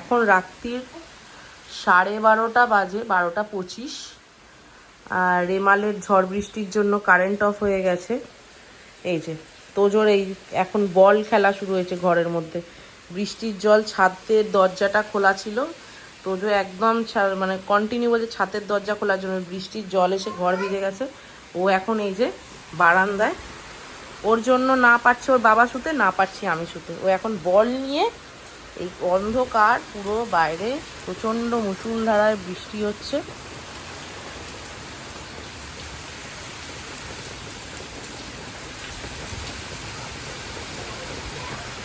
এখন রাত্রির সাড়ে বারোটা বাজে, বারোটা পঁচিশ। আর রেমালের ঝড় বৃষ্টির জন্য কারেন্ট অফ হয়ে গেছে। এই যে, তোজোর এই এখন বল খেলা শুরু হয়েছে ঘরের মধ্যে। বৃষ্টির জল ছাদের দরজাটা খোলা ছিল। তোজো একদম মানে কন্টিনিউ বলছে ছাদের দরজা খোলার জন্য। বৃষ্টির জল এসে ঘর ভিজে গেছে। ও এখন এই যে বারান্দায়। ওর জন্য না পারছে ওর বাবা শুতে, না পারছি আমি শুতে। ও এখন বল নিয়ে এই অন্ধকার পুরো বাইরে প্রচণ্ড মুসুলধারায় বৃষ্টি হচ্ছে।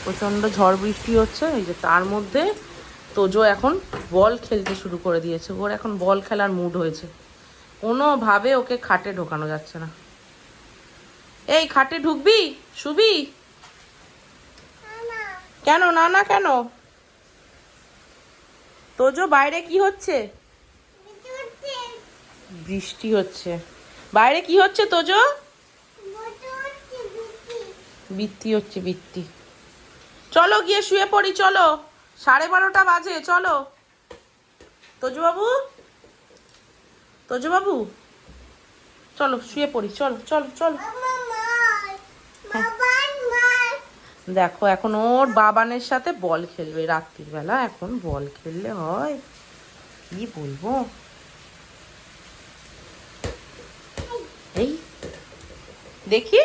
প্রচণ্ড ঝড় বৃষ্টি হচ্ছে, এই যে তার মধ্যে তোজো এখন বল খেলতে শুরু করে দিয়েছে। ওর এখন বল খেলার মুড হয়েছে। কোনোভাবে ওকে খাটে ঢোকানো যাচ্ছে না। এই খাটে ঢুকবি? শুবি? কেন? না না, কেন? তোজো বাইরে কি হচ্ছে? বৃষ্টি হচ্ছে। বাইরে কি হচ্ছে তোজো? বৃত্তি হচ্ছে বৃত্তি চলো গিয়ে শুয়ে পড়ি চলো। সাড়ে বারোটা বাজে চলো। তোজু বাবু? তোজু বাবু? চলো শুয়ে পড়ি চলো চলো চলো। দেখো, এখন ওর বাবানের সাথে বল খেলবে রাত্রির বেলা এখন বল খেললে হয়। কি বলব? এই, দেখি।